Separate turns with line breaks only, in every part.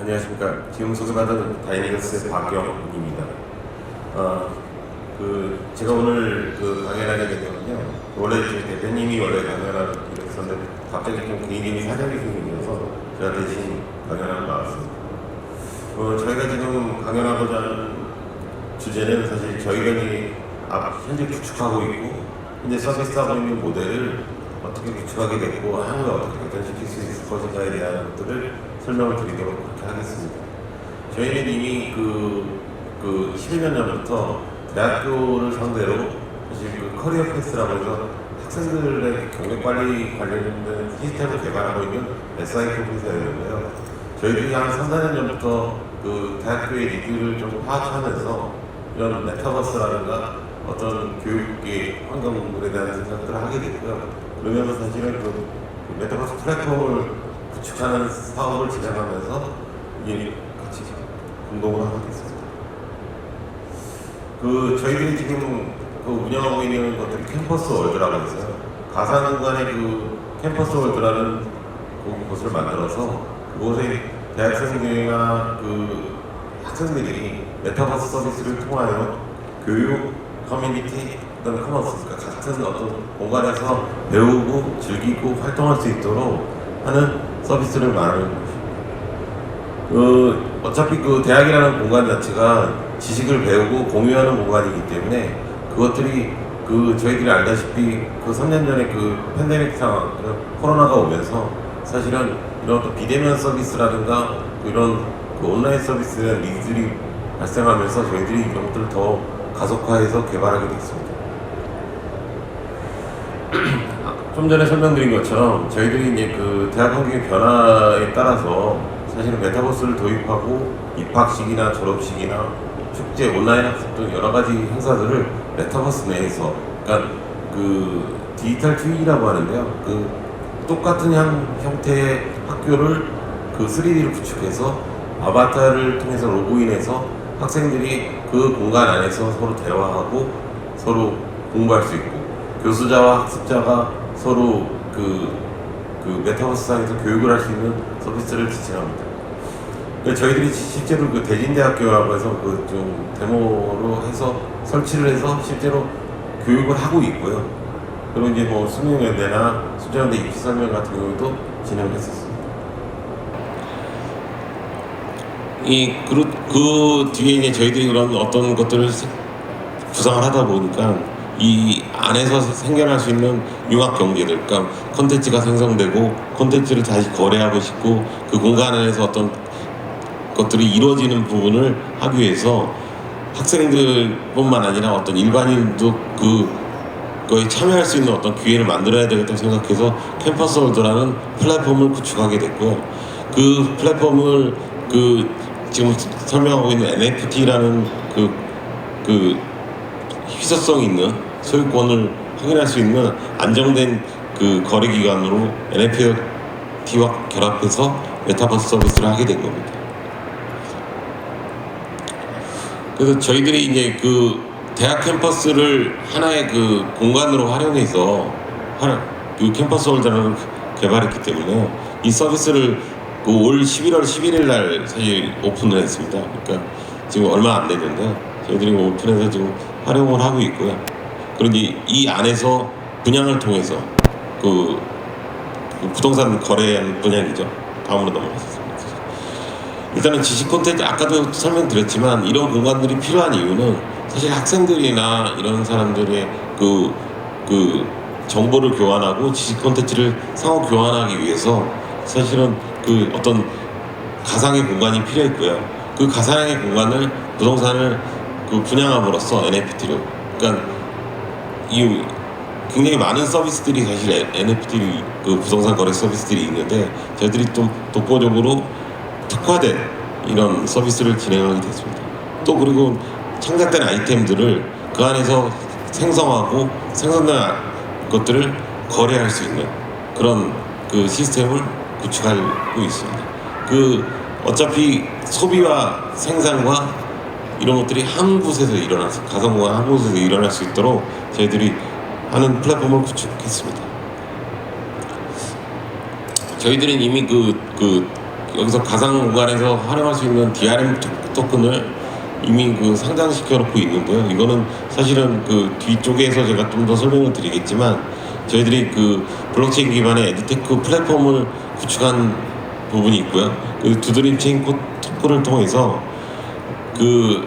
안녕하십니까. 지금 소개받은 다이니거스의 박경입니다. 어, 그, 제가 오늘 그 강연을 하게 된 건요. 원래 저희 대표님이 원래 강연을 했었는데 갑자기 좀 개인이 사정이 생기면서 제가 대신 강연을 나왔습니다. 어, 저희가 지금 강연하고자 하는 주제는 사실 저희가 이 앞, 현재 구축하고 있고 현재 서비스하고 있는 모델을 어떻게 구축하게 됐고 향후에 어떻게 발전시킬 수 있을 것인가에 대한 것들을 설명을 드리도록 그렇게 하겠습니다. 저희는 이미 그, 그 11년 전부터 대학교를 상대로 사실 그 커리어 패스라고 해서 학생들의 경력 관리 관련된 시스템을 개발하고 있는 SI 캠프에서였는데요. 저희들이 한 3, 4년 전부터 그 대학교의 리뷰를 좀 파악하면서 이런 메타버스라든가 어떤 교육의 환경에 대한 생각들을 하게 됐고요. 그러면서 사실은 그, 그 메타버스 플랫폼을 구축하는 사업을 진행하면서 이 같이 공동을 하고 있습니다. 그 저희들이 지금 그 운영하고 있는 것들이 캠퍼스 월드라고 있어요. 가상 공간의 그 캠퍼스 월드라는 그 곳을 만들어서 그곳에 대학생들이나 그 학생들이 메타버스 서비스를 통하여 교육, 커뮤니티, 그다음에 커머스 그러니까 같은 어떤 공간에서 배우고 즐기고 활동할 수 있도록 하는 서비스를 말하는 것입니다. 그 어차피 그 대학이라는 공간 자체가 지식을 배우고 공유하는 공간이기 때문에 그것들이 그 저희들이 알다시피 그 3년 전에 그 팬데믹 상황 그 코로나가 오면서 사실은 이런 또 비대면 서비스라든가 이런 그 온라인 서비스에 니즈들이 발생하면서 저희들이 이런 것들을 더 가속화해서 개발하게 됐습니다. 좀 전에 설명드린 것처럼 저희들이 이제 그 대학 환경의 변화에 따라서 사실은 메타버스를 도입하고 입학식이나 졸업식이나 축제, 온라인 학습 등 여러 가지 행사들을 메타버스 내에서 그러니까 그 디지털 트윈이라고 하는데요. 그 똑같은 형, 형태의 학교를 그 3D로 구축해서 아바타를 통해서 로그인해서 학생들이 그 공간 안에서 서로 대화하고 서로 공부할 수 있고 교수자와 학습자가 서로 그, 그 메타버스상에서 교육을 할 수 있는 서비스를 지칭합니다. 그러니까 저희들이 실제로 그 대진대학교라고 해서 그 좀 데모로 해서 설치를 해서 실제로 교육을 하고 있고요. 그리고 이제 뭐 수명연대나 수자연대 입시 설명 같은 경우도 진행을 했었습니다. 이, 그, 그 뒤에 이제 저희들이 그런 어떤 것들을 세- 구상을 하다 보니까 이 안에서 생겨날 수 있는 융합 경제들, 그러니까 콘텐츠가 생성되고 콘텐츠를 다시 거래하고 싶고 그 공간 안에서 어떤 것들이 이루어지는 부분을 하기 위해서 학생들뿐만 아니라 어떤 일반인도 그 거에 참여할 수 있는 어떤 기회를 만들어야 되겠다고 생각해서 캠퍼스 월드라는 플랫폼을 구축하게 됐고요. 그 플랫폼을 그 지금 설명하고 있는 NFT라는 그, 그 희소성 있는 소유권을 확인할 수 있는 안정된 그 거래 기관으로 NFT와 결합해서 메타버스 서비스를 하게 된 겁니다. 그래서 저희들이 이제 그 대학 캠퍼스를 하나의 그 공간으로 활용해서 그 캠퍼스 홀더를 개발했기 때문에 이 서비스를 그 올 11월 11일 날 사실 오픈을 했습니다. 그러니까 지금 얼마 안 됐는데 저희들이 오픈해서 지금 활용을 하고 있고요. 이제 이 안에서 분양을 통해서 그, 그 부동산 거래하는 분양이죠. 다음으로 넘어가겠습니다. 일단은 지식 콘텐츠 아까도 설명드렸지만 이런 공간들이 필요한 이유는 사실 학생들이나 이런 사람들의 그, 그 정보를 교환하고 지식 콘텐츠를 상호 교환하기 위해서 사실은 그 어떤 가상의 공간이 필요했고요. 그 가상의 공간을 부동산을 그 분양함으로써 NFT로 그러니까 이 굉장히 많은 서비스들이 사실 NFT 그 부동산 거래 서비스들이 있는데 저희들이 좀 독보적으로 특화된 이런 서비스를 진행하게 됐습니다. 또 그리고 창작된 아이템들을 그 안에서 생성하고 생성된 것들을 거래할 수 있는 그런 그 시스템을 구축하고 있습니다. 그 어차피 소비와 생산과 이런 것들이 한 곳에서 일어날 수, 가상공간 한 곳에서 일어날 수 있도록 저희들이 하는 플랫폼을 구축했습니다. 저희들은 이미 그, 그, 여기서 가상 공간에서 활용할 수 있는 DRM 토큰을 이미 그 상장시켜 놓고 있는데요. 이거는 사실은 그 뒤쪽에서 제가 좀 더 설명을 드리겠지만 저희들이 그 블록체인 기반의 에드테크 플랫폼을 구축한 부분이 있고요. 그 두드림 체인 코- 토큰을 통해서 그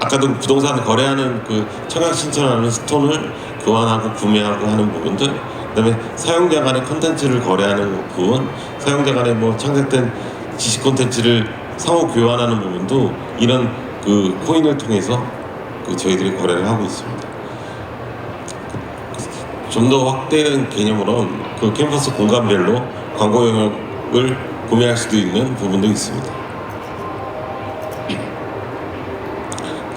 아까도 부동산 거래하는 그 청약 신청하는 스톤을 교환하고 구매하고 하는 부분들 그다음에 사용자 간의 콘텐츠를 거래하는 부분 사용자 간의 뭐 창작된 지식 콘텐츠를 상호 교환하는 부분도 이런 그 코인을 통해서 그 저희들이 거래를 하고 있습니다. 좀 더 확대된 개념으로는 그 캠퍼스 공간별로 광고 영역을 구매할 수도 있는 부분도 있습니다.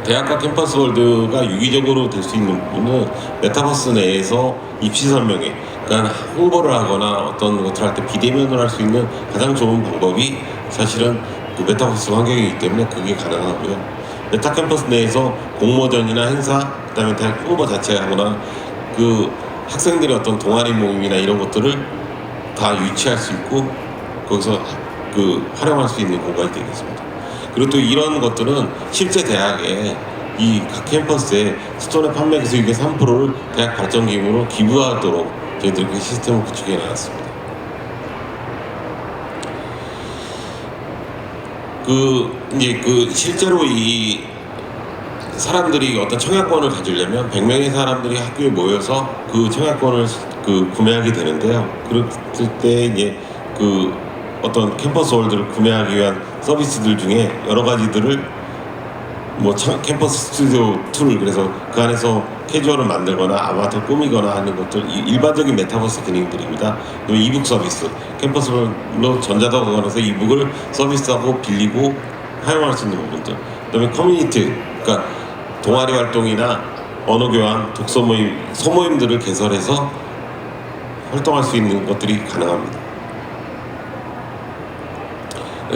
대학과 캠퍼스 월드가 유기적으로 될 수 있는 부분은 메타버스 내에서 입시 설명회, 그러니까 홍보를 하거나 어떤 것들을 할때 비대면으로 할 수 있는 가장 좋은 방법이 사실은 그 메타버스 환경이기 때문에 그게 가능하고요. 메타 캠퍼스 내에서 공모전이나 행사, 그다음에 대학 홍보 자체 하거나 그 학생들의 어떤 동아리 모임이나 이런 것들을 다 유치할 수 있고 거기서 그 활용할 수 있는 공간이 되겠습니다. 그리고 또 이런 것들은 실제 대학에 이 각 캠퍼스에 스톤의 판매 기술의 3%를 대학 발전 기금으로 기부하도록 저희들이 그 시스템을 구축해 나갔습니다. 그 이제 그 실제로 이 사람들이 어떤 청약권을 가지려면 100명의 사람들이 학교에 모여서 그 청약권을 그 구매하게 되는데요. 그럴 때 이제 그 어떤 캠퍼스 홀드를 구매하기 위한 서비스들 중에 여러 가지들을 뭐 청- 캠퍼스 스튜디오 툴 그래서 그 안에서 캐주얼을 만들거나 아바타 꾸미거나 하는 것들 이- 일반적인 메타버스 기능들입니다. 그리고 이북 서비스 캠퍼스로 전자도서관에서 이북을 서비스하고 빌리고 사용할 수 있는 부분들. 그다음에 커뮤니티 그러니까 동아리 활동이나 언어 교환, 독서 모임, 소모임들을 개설해서 활동할 수 있는 것들이 가능합니다.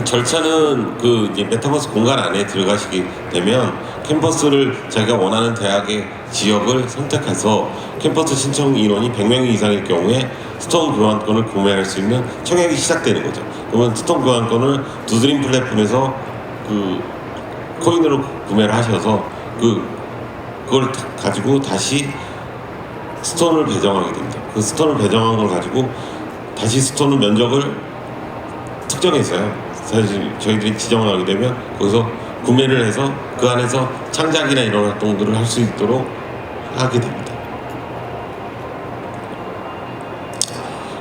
절차는 그 이제 메타버스 공간 안에 들어가시게 되면 캠퍼스를 자기가 원하는 대학의 지역을 선택해서 캠퍼스 신청 인원이 100명 이상일 경우에 스톤 교환권을 구매할 수 있는 청약이 시작되는 거죠. 그러면 스톤 교환권을 두드림 플랫폼에서 그 코인으로 구매를 하셔서 그 그걸 다- 가지고 다시 스톤을 배정하게 됩니다. 그 스톤을 배정한 걸 가지고 다시 스톤을 면적을 특정해서요. 사실 저희들이 지정을 하게 되면 거기서 구매를 해서 그 안에서 창작이나 이런 활동들을 할 수 있도록 하게 됩니다.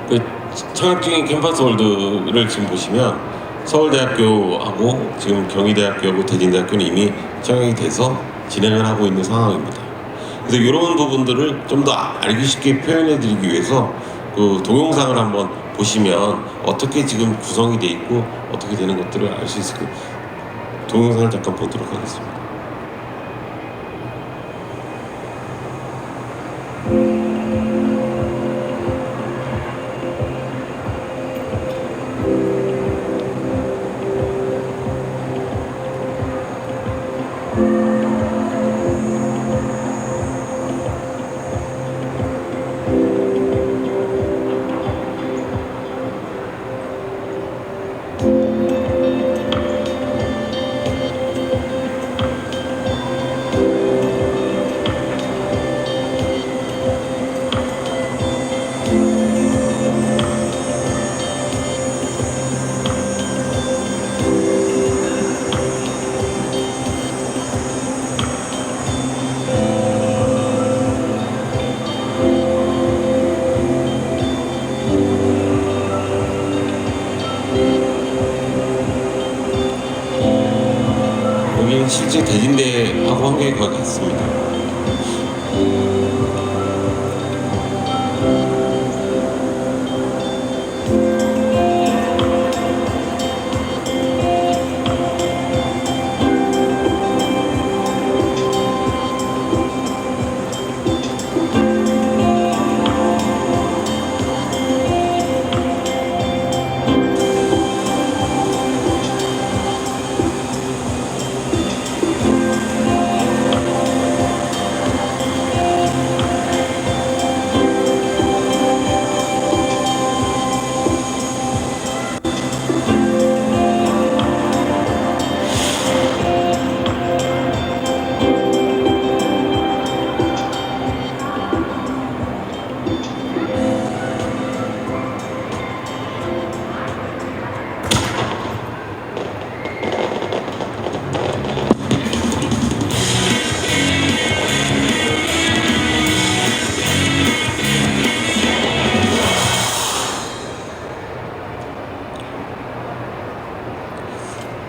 그 청약 중인 캠퍼스 월드를 지금 보시면 서울대학교하고 지금 경희대학교하고 대진대학교는 이미 청약이 돼서 진행을 하고 있는 상황입니다. 그래서 이런 부분들을 좀 더 알기 쉽게 표현해 드리기 위해서 그 동영상을 한번 보시면 어떻게 지금 구성이 돼 있고 어떻게 되는 것들을 알 수 있을 거예요. 동영상을 잠깐 보도록 하겠습니다. 실제 대진대하고 환경이 거의 같습니다.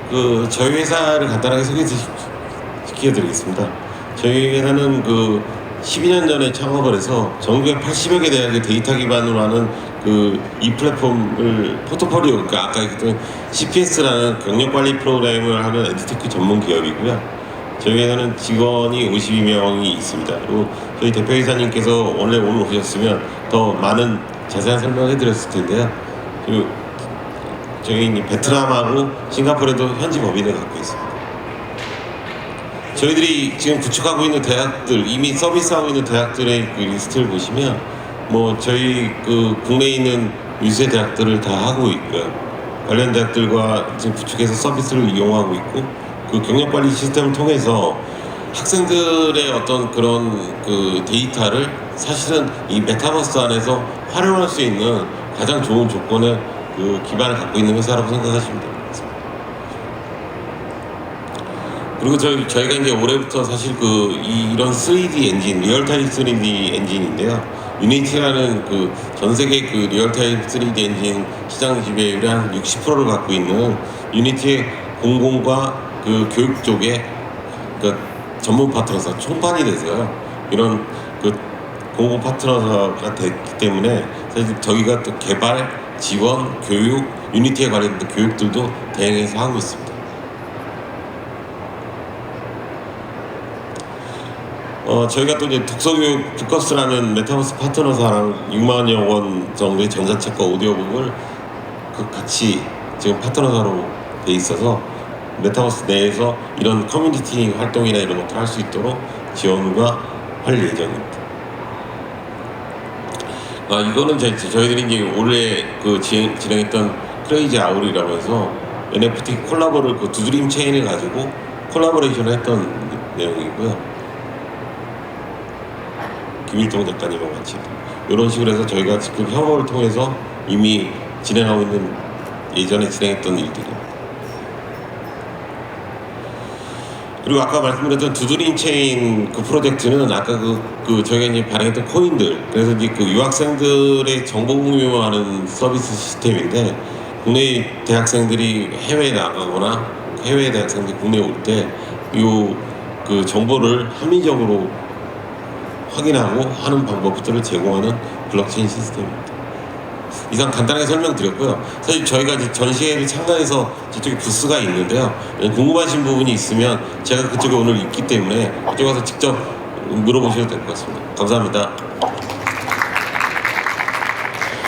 그 저희 회사를 간단하게 소개시켜 드리겠습니다. 저희 회사는 그 12년 전에 창업을 해서 전국에 80여 개 대학의 데이터 기반으로 하는 그 이 플랫폼을 포트폴리오 그러니까 아까 얘기했던 CPS라는 경력 관리 프로그램을 하는 에듀테크 전문 기업이고요. 저희 회사는 직원이 52명이 있습니다. 그리고 저희 대표이사님께서 원래 오늘 오셨으면 더 많은 자세한 설명을 해드렸을 텐데요. 그리고 저희 베트남하고 싱가포르에도 현지 법인을 갖고 있습니다. 저희들이 지금 구축하고 있는 대학들 이미 서비스하고 있는 대학들의 그 리스트를 보시면 뭐 저희 그 국내에 있는 유세 대학들을 다 하고 있고요. 관련 대학들과 지금 구축해서 서비스를 이용하고 있고 그 경력 관리 시스템을 통해서 학생들의 어떤 그런 그 데이터를 사실은 이 메타버스 안에서 활용할 수 있는 가장 좋은 조건의 그 기반을 갖고 있는 회사라고 생각하시면 됩니다. 그리고 저희, 저희가 이제 올해부터 사실 그 이, 이런 3D 엔진, 리얼타임 3D 엔진인데요. 유니티라는 그 전 세계 그 리얼타임 3D 엔진 시장 지배율의 한 60%를 갖고 있는 유니티의 공공과 그 교육 쪽에 그 전문 파트너사 총판이 돼서요. 이런 그 공공 파트너사가 됐기 때문에 사실 저희가 또 개발, 지원, 교육, 유니티에 관련된 교육들도 대행해서 하고 있습니다. 어, 저희가 또 이제 독서교육 두커스라는 메타버스 파트너사랑 6만여 원 정도의 전자책과 오디오북을 그 같이 지금 파트너사로 돼 있어서 메타버스 내에서 이런 커뮤니티 활동이나 이런 것들 할수 있도록 지원과 할 예정입니다. 아 이거는 저희, 저희들이 이제 올해 그 진, 진행했던 크레이지 아울이라고 해서 NFT 콜라보를 그 두드림 체인을 가지고 콜라보레이션을 했던 내용이고요. 김일동 작가님과 같이 이런 식으로 해서 저희가 지금 협업을 통해서 이미 진행하고 있는 예전에 진행했던 일들입니다. 그리고 아까 말씀드렸던 두드림 체인 그 프로젝트는 아까 그, 그 저희가 이제 발행했던 코인들 그래서 이제 그 유학생들의 정보 공유하는 서비스 시스템인데 국내 대학생들이 해외에 나가거나 해외 대학생들이 국내에 올 때 요 그 정보를 합리적으로 확인하고 하는 방법들을 제공하는 블록체인 시스템입니다. 이상 간단하게 설명드렸고요. 사실 저희가 이제 전시회를 참가해서 저쪽에 부스가 있는데요. 궁금하신 부분이 있으면 제가 그쪽에 오늘 있기 때문에 그쪽 가서 직접 물어보셔도 될 것 같습니다. 감사합니다.